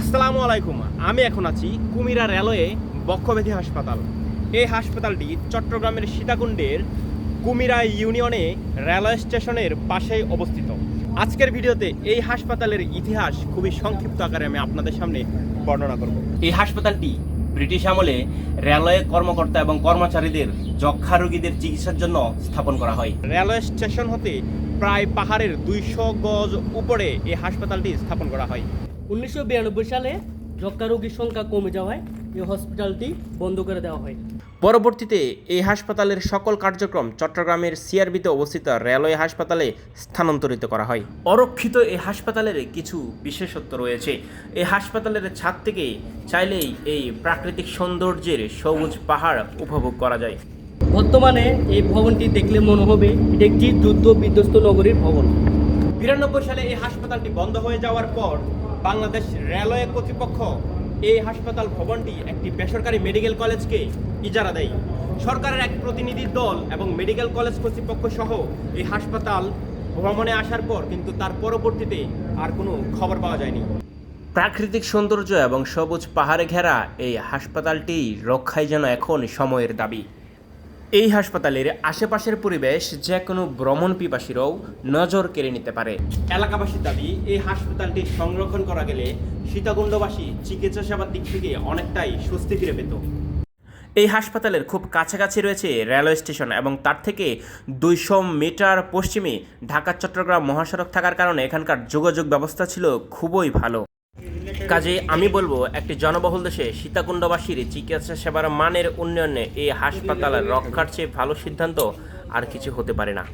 আসসালামু আলাইকুম। আমি এখন আছি কুমিরা রেলওয়ে বক্ষব্যাধি হাসপাতাল। এই হাসপাতালটি চট্টগ্রামের সীতাকুণ্ডের কুমিরা ইউনিয়নে রেলওয়ে স্টেশনের পাশেই অবস্থিত। আজকের ভিডিওতে এই হাসপাতালের ইতিহাস খুবই সংক্ষিপ্ত আকারে আমি আপনাদের সামনে বর্ণনা করব। এই হাসপাতালটি ব্রিটিশ আমলে রেলওয়ে কর্মকর্তা এবং কর্মচারীদের যক্ষা রোগীদের চিকিৎসার জন্য স্থাপন করা হয়। রেলওয়ে স্টেশন হতে প্রায় পাহাড়ের দুইশো গজ উপরে এই হাসপাতালটি স্থাপন করা হয়। উনিশশো বিরানব্বই সালে যক্ষ্মা রোগীর সংখ্যা কমে যাওয়ায় এই হসপিটালটি বন্ধ করে দেওয়া হয়। পরবর্তীতে এই হাসপাতালের সকল কার্যক্রম চট্টগ্রামের সিআরবিতে অবস্থিত রেলওয়ে হাসপাতালে স্থানান্তরিত করা হয়। অরক্ষিত এই হাসপাতালের কিছু বিশেষত্ব রয়েছে। এই হাসপাতালের ছাদ থেকে চাইলেই এই প্রাকৃতিক সৌন্দর্যের সবুজ পাহাড় উপভোগ করা যায়। বর্তমানে এই ভবনটি দেখলে মনে হবে এটি একটি যুদ্ধ বিধ্বস্ত নগরীর ভবন। বিরানব্বই সালে এই হাসপাতালটি বন্ধ হয়ে যাওয়ার পর বাংলাদেশ রেলওয়ে কর্তৃপক্ষ এই হাসপাতাল ভবনটি একটি বেসরকারি মেডিকেল কলেজকে ইজারা দেয়। সরকারের এক প্রতিনিধি দল এবং মেডিকেল কলেজ কর্তৃপক্ষ সহ এই হাসপাতাল ভ্রমণে আসার পর কিন্তু তার পরবর্তীতে আর কোনো খবর পাওয়া যায়নি। প্রাকৃতিক সৌন্দর্য এবং সবুজ পাহাড়ে ঘেরা এই হাসপাতালটি রক্ষায় যেন এখন সময়ের দাবি। এই হাসপাতালের আশেপাশের পরিবেশ যে কোনো ভ্রমণ পিপাসীরাও নজর কেড়ে নিতে পারে। এলাকাবাসীর দাবি এই হাসপাতালটি সংরক্ষণ করা গেলে সীতাকুণ্ডবাসী চিকিৎসা সেবার দিক থেকে অনেকটাই স্বস্তি ফিরে পেত। এই হাসপাতালের খুব কাছাকাছি রয়েছে রেলওয়ে স্টেশন এবং তার থেকে দুইশো মিটার পশ্চিমে ঢাকা চট্টগ্রাম মহাসড়ক থাকার কারণে এখানকার যোগাযোগ ব্যবস্থা ছিল খুবই ভালো। কাজে আমি বলব, একটি জনবহুল দেশে সীতাকুণ্ডবাসীর চিকিৎসা সেবার মানের উন্নয়নে এই হাসপাতাল রক্ষার চেয়ে ভালো সিদ্ধান্ত আর কিছু হতে পারে না।